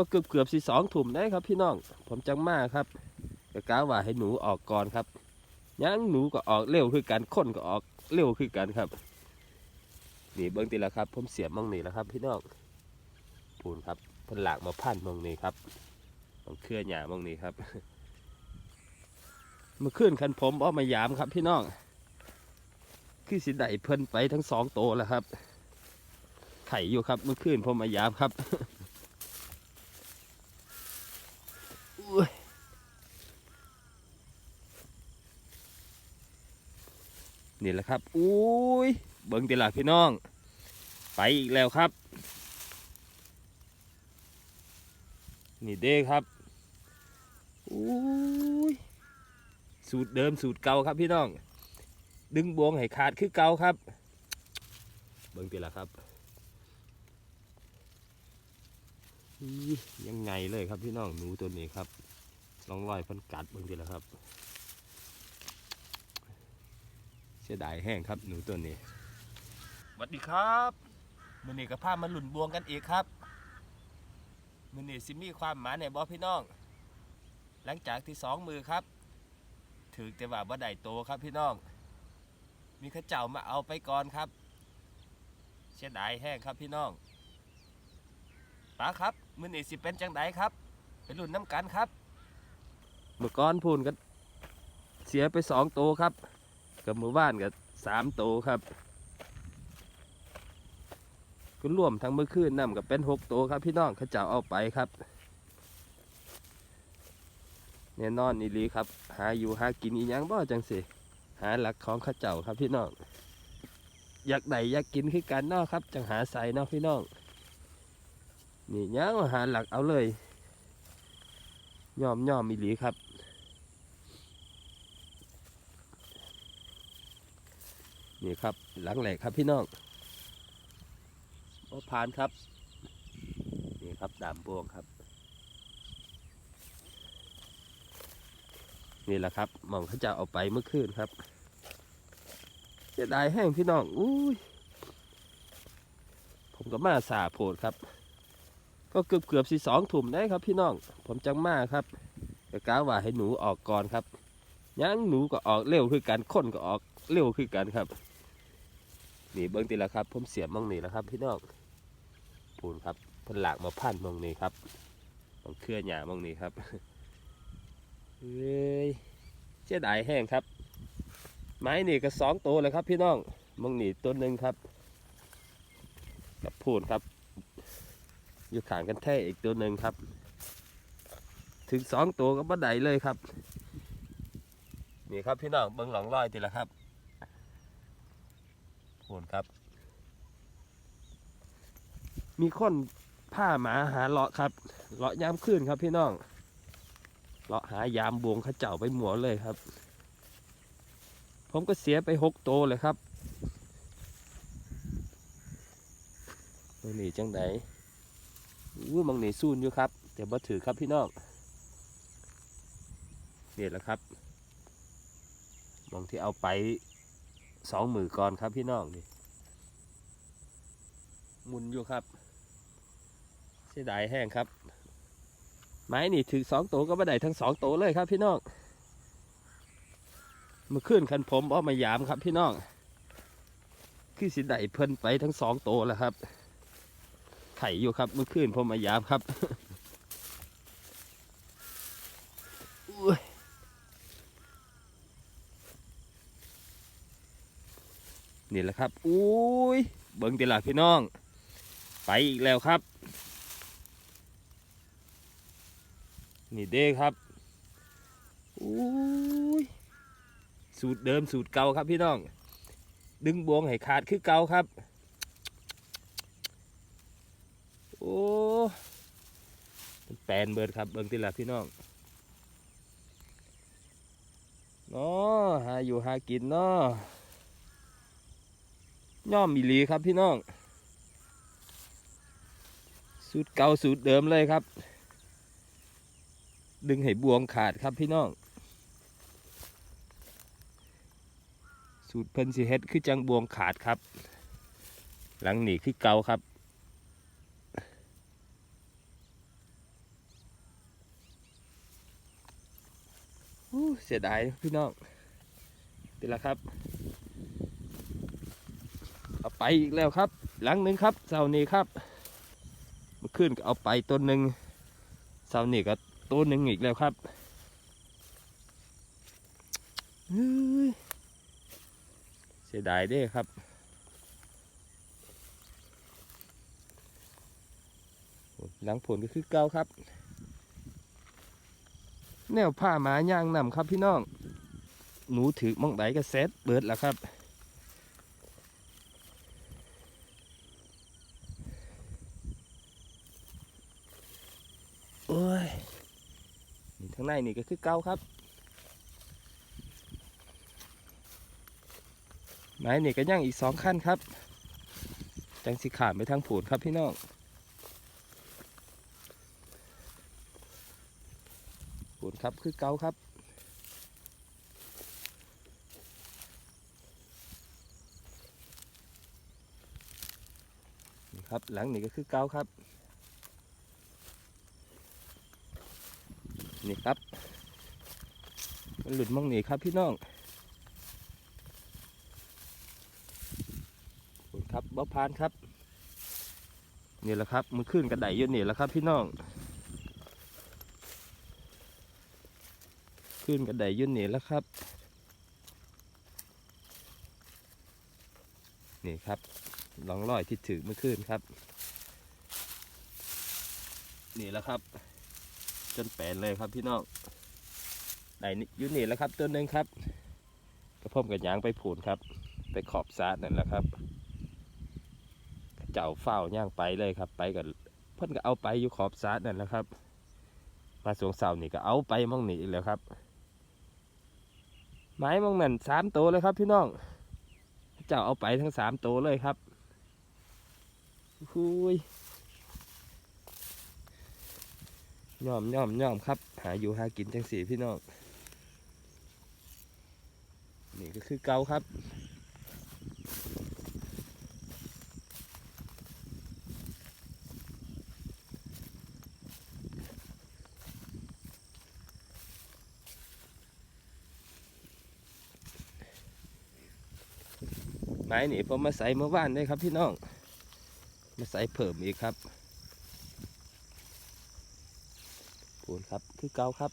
ก็เกือบเกือบสิสองถุ่มได้ครับพี่น้อง ผมจังมากครับก็กะว่าให้หนูออกก่อนครับยังหนูก็ออกเร็วคือกันคนก็ออกเร็วคือกันครับนี่เบิ้องตีละครับ ผมเสียบมองนี่แล้วครับ พี่น้องปูนครับพิ่นหลากมาพันมองนี่ครับมองเคลื่อนหยามองนี่ครับเมื่อคืนคันผมเออกมายามครับ พี่น้องคือสิได้เพิ่นไปทั้งสองโตแล้วครับ ไข่อยู่ครับเมื่อคืนผมมายามครับ อุ๊ย นี่แหละครับอุ้ยเบิ้งตีละพี่น้อง ไปอีกแล้วครับ นี่เด้ครับอุ้ยสูตรเดิมสูตรเก่าครับพี่น้อง ดึงบวงให้ขาดคือเก่าครับ เบิ้งตีละครับอี ยังไงเลยครับพี่น้องหนูตัวนี้ครับลองรอยพันกัดบิ้งตีละครับ เสียดายแห้งครับหนูตัวนี้สวัสดีครับมือนี้กับพามาหลุนบวงกันอีกครับมือนี้ซิมีความหมายในบอพี่น้อง หลังจากที่สองมือครับ ถือแต่ว่าบ่ได้โตครับพี่น้อง มีข้าเจ้ามาเอาไปก่อนครับ เสียดายแห้งครับพี่น้องป้าครับ มือนี้สิเป็นจังไดครับไปรุ่นน้ำกันครับ เมื่อก่อนพูนก็เสียไปสองโตครับ กับมู่บ้านกับสามโตครับก็ร่วมทั้งเมื่อคืนนำกับเป็นหกโตครับ พี่น้องเขาเจ้าเอาไปครับแน่นอนนี่ลีครับ หาอยู่หากินอีหยังบ่จังสิหาหลักของข้าเจ้าครับพี่น้องอยากได้อยากกินคือกันนาะครับ จังหาใส่นาะพี่น้อง นี่ยังหาหลักเอาเลยยอมยอมอีหลีครับ นี่ครับหลังแหลกครับพี่น้องโอ้ผ่านครับ นี่ครับดามบวงครับ นี่แหละครับมองเขาจะเอาไปเมื่อคืนครับเสียดายแห้งพี่น้องอุ้ยผมก็มาสาโพดครับ ก็เกือบเกือบสิสองถุ่มได้ครับพี่น้อง ผมจังมากครับก็กะว่าให้หนูออกก่อนครับยังหนูก็ออกเร็วคือกันคนก็ออกเร็วคือกันครับ นี่เบิ้งตีละครับ ผมเสียบมองนี่แล้วครับ พี่น้องปูนครับพิ่นหลากมาพันมองนี่ครับมองเคลื่อนหยามองนี่ครับเฮ้ยเจ๊ดายแห้งครับ ไม้นี่ก็สองตัวเลยครับ พี่น้องมองนี่ตัวหนึ่งครับ กับพูนครับ อยู่ขางกันแท้อีกตัวหนึ่งครับ ถึงสองตัวก็บ่ได้เลยครับ นี่ครับพี่น้องเบิ้งหลองลอยตีละครับพูนครับ มีคนผ้าหมาหาเลาะครับเลาะยามขึ้นครับพี่น้องเลาะหายามบวงขาเจ้าไปหมัวเลยครับ ผมก็เสียไปหกโตวเลยครับตัวนี้จังได อู้มังนี่ซูนอยู่ครับแต่บ่ถือครับพี่น้องเนี่แหละครับมองที่เอาไปสองหมือก่อนครับพี่น้องนี่มุนอยู่ครับเสียดายแห้งครับ ไม้นี่ถือสองตัวก็ไม่ได้ทั้งสองตัวเลยครับพี่น้องมื่อคืนคันผมเออมายามครับพี่น้องคือสิได้เพิ่นไปทั้งสองตัวแล้วครับ ไข่อยู่ครับเมื่อคืนผมมายามครับนี่แหละครับอุ้ยเบิ้งตีละพี่น้อง ไปอีกแล้วครับ นี่เด้ครับอุ้ยสูตรเดิมสูตรเก่าครับพี่น้อง ดึงบวงให้ขาดคือเก่าครับ โอ้มัน แปนเบิดครับเบิ้งตีละพี่น้องเนาะหาอยู่หากินเนาะย่อมมีหลีครับพี่น้อง สูตรเก่าสูตรเดิมเลยครับ ดึงให้บวงขาดครับพี่น้อง สูตรเพิ่นสิเฮ็ดคือจังบวงขาดครับ หลังหนีคือเก่าครับ อู้ เสียดายพี่น้องเดี๋ยวละครับเอาไปอีกแล้วครับ หลังหนึ่งครับเสาร์นี้ครับมื่อคืนก็เอาไปต้นหนึ่งเสาร์นี้ก็ต้นหนึ่งอีกแล้วครับเฮ้ยเสียดายเด้ครับหลังผลก็คือเก่าครับ แนวผ้าหมาย่างนำครับพี่น้อง หนูถือมองไดก็เซ็ตเบิดแล้วครับ โอ้ยนี่ทางในนี่ก็คือเก่าครับ ไม้นี่ก็ย่างอีกสองขั้นครับ จังสิขาดไปทางผูนครับพี่น้อง ผล ครับคือเกาครับนี่ครับหลังนี่ก็คือเกาครับ นี่ครับ มันหลุดมองหนีครับพี่น้องครับบ๊อบพานครับนี่แหละครับมันขึ้นกระไดอยู่นี่แหละครับพี่น้อง ขึ้นกระไดอยุ่นนี่แล้วครับ นี่ครับลองลอยที่ถือเมื่อคืนครับ นี่แล้วครับ จนแปนเลยครับพี่น้องไหนอยุ่นนี่แล้วครับตัวหนึ่งครับ กระพมกับยางไปผูนครับ ไปขอบซาดนั่นแหละครับเจ้าเฝ้าย่างไปเลยครับ ไปกับเพิ่นก็เอาไปอยู่ขอบซาดนั่นแหละครับ มาสวงเสานี่ก็เอาไปมองหนีอีกแล้วครับ ไม้มองนั่นสามตัวเลยครับ พี่น้องเจ้าเอาไปทั้งสามตัวเลยครับหุยย่อมย่อมย่อมครับ หาอยู่หากินจังสีพี่น้อง นี่ก็คือเกาครับ ไม้นี่ผมมาใส่เมื่อวานได้ครับพี่น้อง มาใส่เพิ่มอีกครับปูนครับคือเกาครับ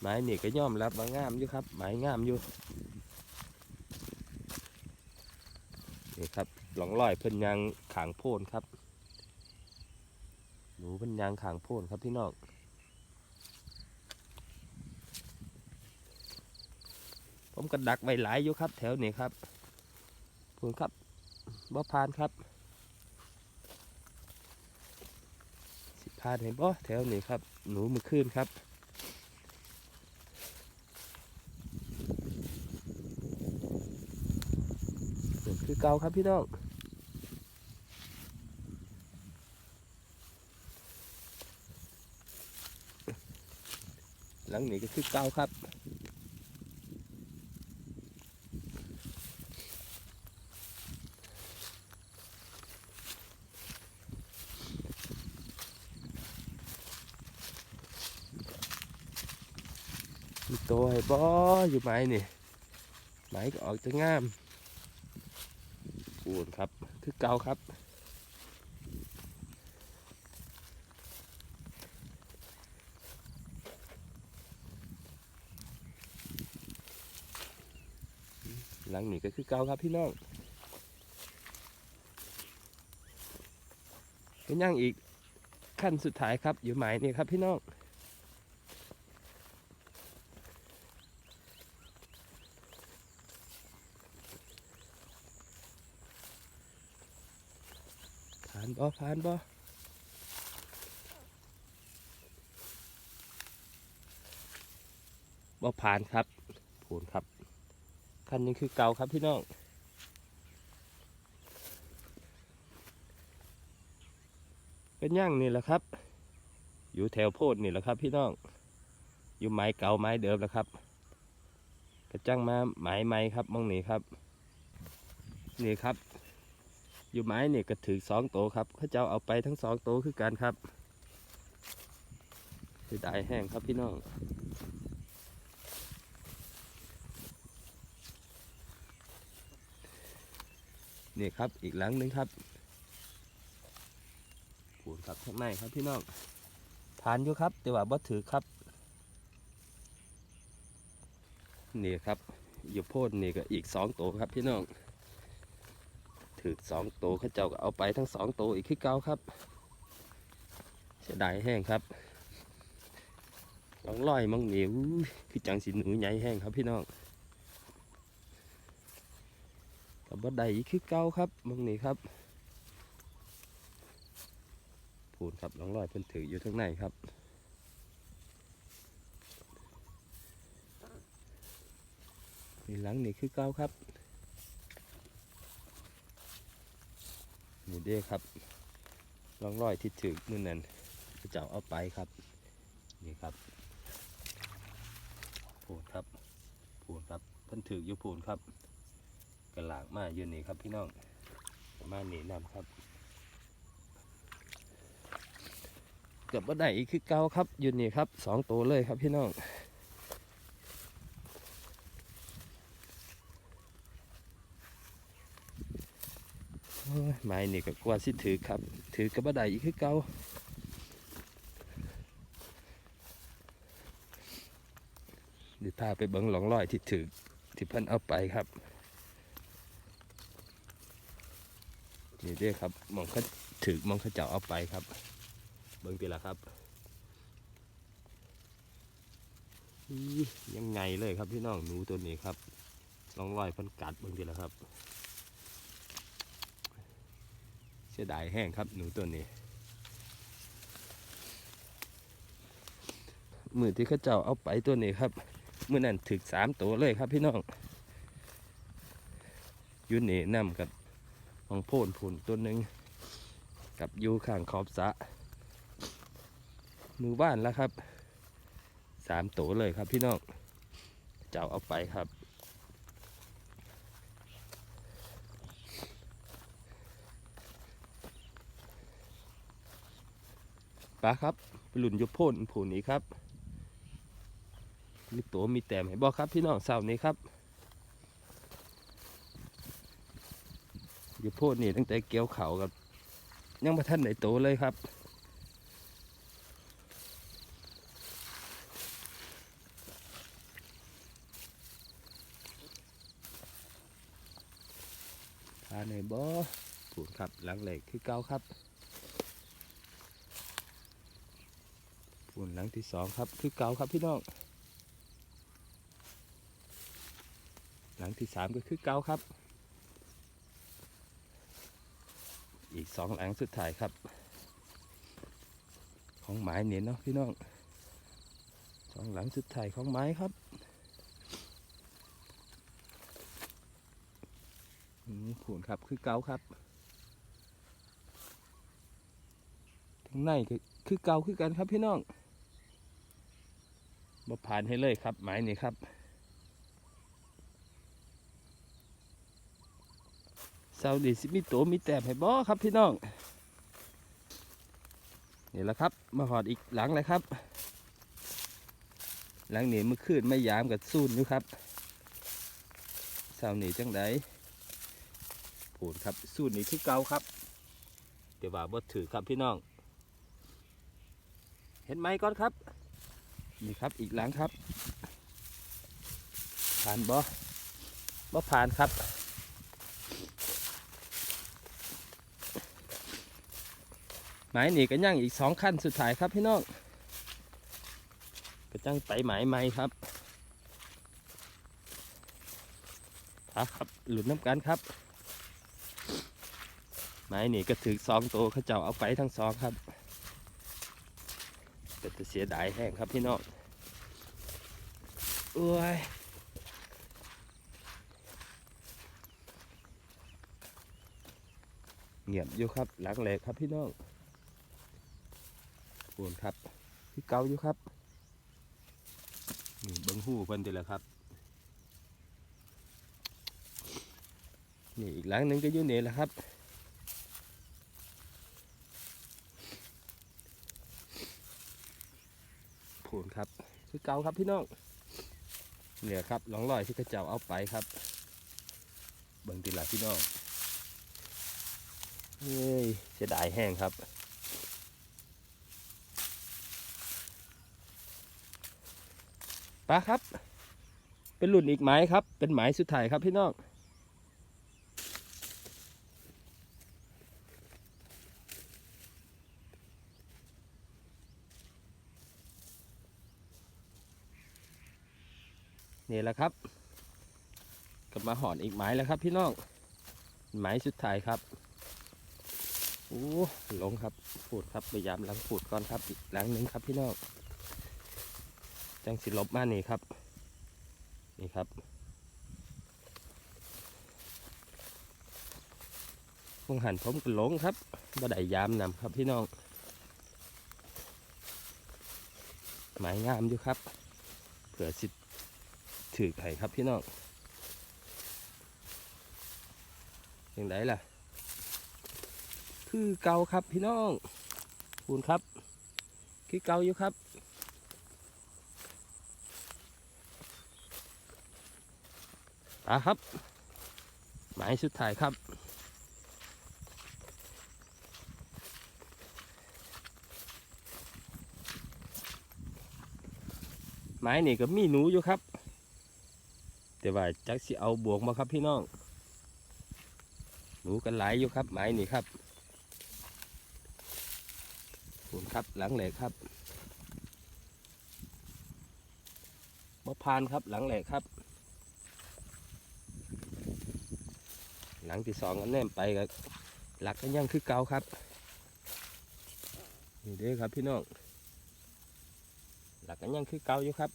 ไม้นี่ก็ย่อมรับว่างามอยู่ครับ ไม้งามอยู่นี่ครับหลงลอยเพิ่นยางขางโพนครับหนูเพิ่นยางขางโพนครับพี่น้อง ผมก็ดักไว้หลายอยู่ครับแถวนี้ครับพูนครับบ่พานครับ สิพานเห็นบ่แถวนี้ครับ หนูมือขึ้นครับคือเกาครับพี่น้องหลังนี้ก็คือเกาครับ มีตัวให้บ่อยู่ไหมนี่ไหมก็ออกจะงามปูนครับ คือเก่าครับหลังนี้ก็คือเก่าครับพี่น้องเป็นย่างอีกขั้นสุดท้ายครับ อยู่หมายนี่ครับพี่น้องานบ่ผ่านบ่บ่ผ่านครับผูนครับคันนี้คือเก่าครับพี่น้องเป็นย่างนี่แหละครับ อยู่แถวโพดนี่แหละครับ พี่น้อง อยู่ไม้เก่าไม้เดิมแล้วครับ กระจังมาไม้ไม้ครับมองนี่ครับ นี่ครับ อยู่ไม้เนี่ยก็ถือสองโตวครับเขาเจ้าเอาไปทั้งสองโตวคือกันครับสียดายแห้งครับพี่น้องนี่ครับอีกหลังหนึงครับปูนครับข้างในครับพี่น้องทานอยู่ครับ แต่ว่าบ่ถือครับนี่ครับอยู่โพดนี่ก็อีกสองตัวครับพี่น้อง ถือสองตัวเขาเจ้าก็เอาไปทั้งสองตัวอีกขึ้นเก้าครับเสียดายแห้งครับลองลอยมังเหนียวคือจังสีหนูใหญ่แห้งครับพี่น้องกับบัดใดอีกคือเก้าครับมังนี่ครับพูนครับลองลอยเพิ่นถืออยู่ทั้งในครับนี่หลังนี่คือเก้าครับ นี่เด้ครับร่องรอยที่ถึกมือนั่นพระเจ้าเอาไปครับ นี่ครับพูนครับพูนครับเพิ่นถืออยู่พูนครับกระหลากมาอยู่นี่ครับพี่น้องมาหนีนำครับเกือบว่าได้อีกคือเก้าครับอยู่นี่ครับสองตัวเลยครับพี่น้อง โอ้ย ไม้นี่ก็กว่าสิถือครับ ถือกับบัไดอีกคือเก่าเดี๋ยวพาไปเบิ้งหลองลอยที่ถือที่เพิ่นเอาไปครับนี่เด้ครับมองเขาถือมองเขาเจ้าเอาไปครับ เบิ้งทีละครับยังไงเลยครับพี่น้องหนูตัวนี้ครับลองลอยเพิ่นกัดเบิ้งทีละครับ เสียดายแห้งครับหนูตัวนี้มือที่เขาเจ้าเอาไปตัวนี้ครับมือนั่นถึกสามตัวเลยครับพี่น้องยูนี่นำกับของโพนผุนตัวหนึ่งกับยูข้างขอบสะมือบ้านแล้วครับสามตัวเลยครับพี่น้องเจ้าเอาไปครับ ปลาครับไปหลุนอยโพ่นผูนี้ครับ มีตัวมีแต้มให้บอกครับพี่น้องเสาร์นี้ครับอยโพ่นนี่ตั้งแต่เกี่ยวเขากับ ยังมาท่านไหนโตเลยครับปลาในบ่อผูนครับหลังเหล็กคือเก้าครับ ปุ่นหลังที่สองครับ คือเก่าครับพี่น้อง หลังที่สามก็คือเก่าครับ อีกสองหลังสุดท้ายครับ ของไม้เนียนเนาะพี่น้องสองหลังสุดท้ายของไม้ครับผุนครับคือเก่าครับทั้งในก็คือเก่าคือกันครับพี่น้อง มาผ่านให้เลยครับ หมายนี้ครับ เสาดีสิมีตัวมีแต้มให้บอครับพี่น้องนี่แหละครับ มาหอดอีกหลังเลยครับ หลังนี้เมื่อคืนไม่ยามกับซูนอยู่ครับเสาหนีจังไดผูนครับซูนนี้คือเก่าครับ เดี๋ยวว่าบ่ถือครับพี่น้อง เห็นไหมก่อนครับ นี่ครับอีกหลังครับ ผ่านบ่บ่ผ่านครับ หมายนี่ก็ย่างอีกสองขั้นสุดท้ายครับพี่น้องก็จังไปหมายใหม่ครับครับครับหลุดน้ำกันครับหมายนี่ก็ถือสองตัวเขาเจ้าเอาไปทั้งสองครับ แต่จะเสียดายแห้งครับพี่น้องโอ้ยเงียบอยู่ครับ หลังแหลกครับพี่น้องปวนครับ พี่เกาอยู่ครับนี่บิ้งหูเพิ่นดีแหละครับ นี่อีกหลังหนึ่งก็อยู่นี่ยแหละครับ ผูน คือเก่าครับพี่น้องเนี่ยครับหลองลอยที่กระเจ้าเอาไปครับ เบิ่งติละพี่น้องเฮ้ยเสียดายแห้งครับปลาครับ เป็นรุ่นอีกไม้ครับ เป็นไม้สุดท้ายครับพี่น้อง นี่แหละครับกลับมาหอนอีกไม้แล้วครับ พี่น้องไม้สุดท้ายครับโอ้ลงครับพูดครับพยายามล้างพูดก่อนครับอีกหลังหนึ่งครับพี่น้องจังสิลบมานี่ครับ นี่ครับพงหันผมก็หลงครับบ่ได้ยามนำครับพี่น้องไม้งามอยู่ครับ เผื่อสิ ถือไข่ครับพี่น้องยังไงล่ะ คือเกาครับพี่น้องคุณครับ คือเกาอยู่ครับอะครับ หมายสุดท้ายครับไม้นี่ก็มีหนูอยู่ครับ ว่าจักสิเอาบวกมาครับพี่น้องหนูกันหลายอยู่ครับไม้นี่ครับขนครับหลังแหลกครับมะพานครับหลังแหลกครับ หลังที่สองอันแนมไปก็หลักก็ยังคือเก่าครับนี่เด้ครับพี่น้องหลักก็ยังคือเก่าอยู่ครับ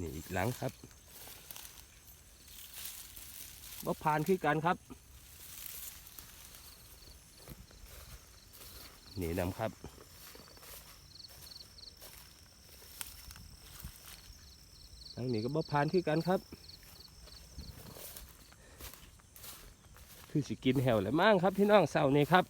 นี่อีก หลังครับบ่ผ่านคือกันครับนี่นำครับทางนี้ก็บ่ผ่านคือกันครับ คือสิกินแหวแหละมั่งครับพี่น้องเสาร์นี้ครับ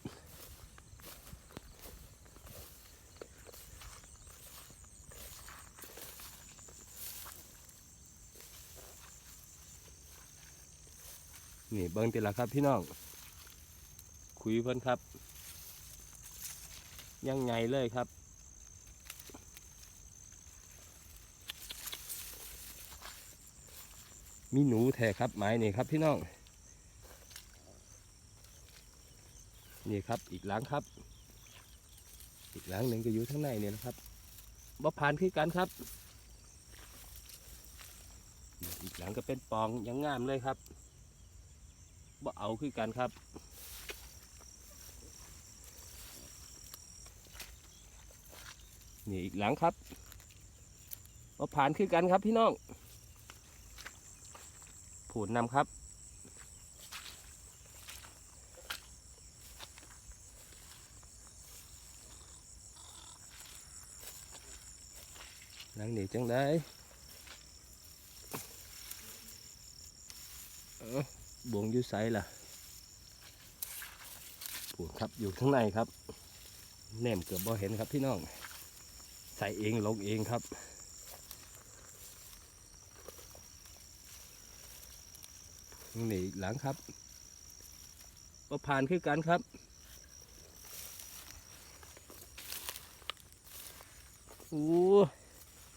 นี่ เบิ้งติละครับพี่น้อง คุยเพิ่นครับ ยังไงเลยครับ มีหนูแท้ครับไม้นี่ครับพี่น้อง นี่ครับอีกหลังครับ อีกหลังหนึ่งก็อยู่ข้างในเนี่ยนะครับบ่ผ่านคือกันครับอีกหลังก็เป็นปองยังงามเลยครับ บ่เอาคือกันครับนี่อีกหลังครับบ่ผ่านคือกันครับพี่น้องผูนนำครับหลังนี้จังได้เอ้า บวงยูไซล่ะผูนครับอยู่ข้างในครับแนมเกือบบ่เห็นครับพี่น้อง ใส่เองลงเองครับ นี่หลังครับก็ผ่านคือกันครับโอ้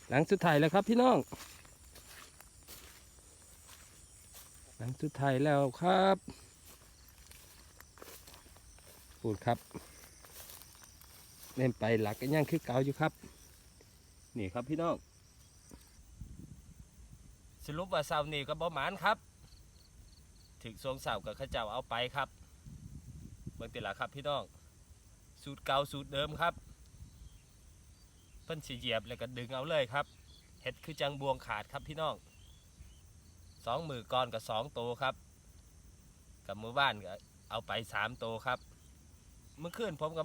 หลังสุดท้ายแล้วครับพี่น้อง หลั งสุดท้ายแล้วครับปูดครับเล่นไปหลักกันย่างคือเก่าอยู่ครับ นี่ครับพี่น้องสรุปว่าเสานี้ก็บ่หมานครับ ถึงทรงเสากับข้าเจ้าเอาไปครับเบิ่งติละครับพี่น้องสูตรเก่าสูตรเดิมครับเพิ่นสิเหยียบแล้วก็ดึงเอาเลยครับเห็ดคือจังบวงขาดครับพี่น้อง องมือก่อนกับสองโตครับ กับมือบ้านก็เอาไปสามโตครับ เมื่อคืนผมก็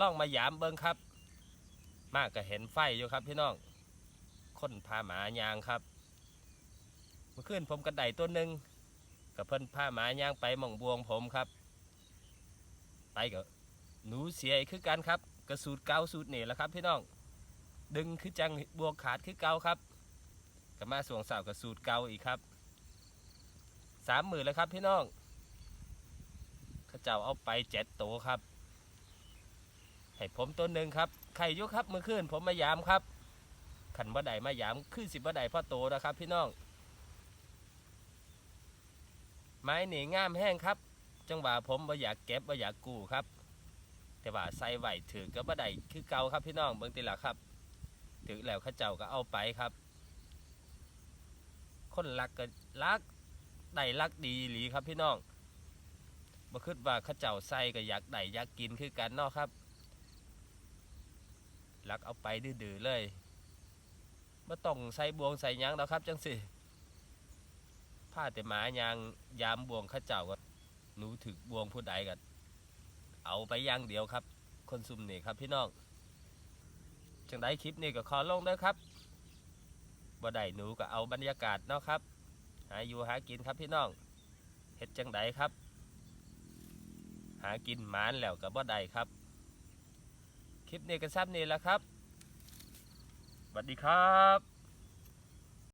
ล่องมายามเบิ่งครับ มากก็เห็นไฟอยู่ครับพี่น้องคนพาหมายางครับ เมื่อคืนผมกระไดตัวหนึ่งกับเพิ่นผ้าหมายางไปหม่องบวงผมครับ ไปกับหนูเสียคือกันครับกระสูตรเกาสูตรนี่แหละครับพี่น้อง ดึงคือจังบวกขาดคือเกาครับก็มาสวงสาวกับสูตรเกาอีกครับ สามหมื่นแล้วครับพี่น้องข้าเจ้าเอาไปเจ็ดตัวครับ ให้ผมตัวหนึ่งครับไข่อยุครับเมื่อคืนผมมายามครับ ขันบ่ได้มายามคือสิบ่ได้พ่อโตนะครับ พี่น้อง ไม้หนีงามแห้งครับ จังหวะผมบ่อยากเก็บบ่อยากกู้ครับ แต่ว่าใส่ไหวถือก็บ่ได้คือเก่าครับพี่น้องเบิ่งติละครับถือแล้วข้าเจ้าก็เอาไปครับ คนรักก็รัก ได้รักดีหลีครับพี่น้องบ่คิดว่าข้าเจ้าใส่ก็อยากได้อยากกินคือกันเนาะครับลักเอาไปดื้อๆเลยไม่ต้องใส่บวงใส่ยังแล้วครับจังสิผ้าแต่หมายางยามบวงข้าเจ้าก็หนูถึกบวงผู้ใดกันเอาไปย่างเดียวครับ คนซุ่มนี่ครับพี่น้องจังได้คลิปนี้ก็ขอลงด้อครับบ่ได้หนูก็เอาบรรยากาศเนาะครับ หาอยู่หากินครับพี่น้องเห็ดจังไดครับ หากินหมานแล้วกับ่ได้ครับ คลิปนี้ก็ซ้ำนี่แหละครับสวัสดีครับ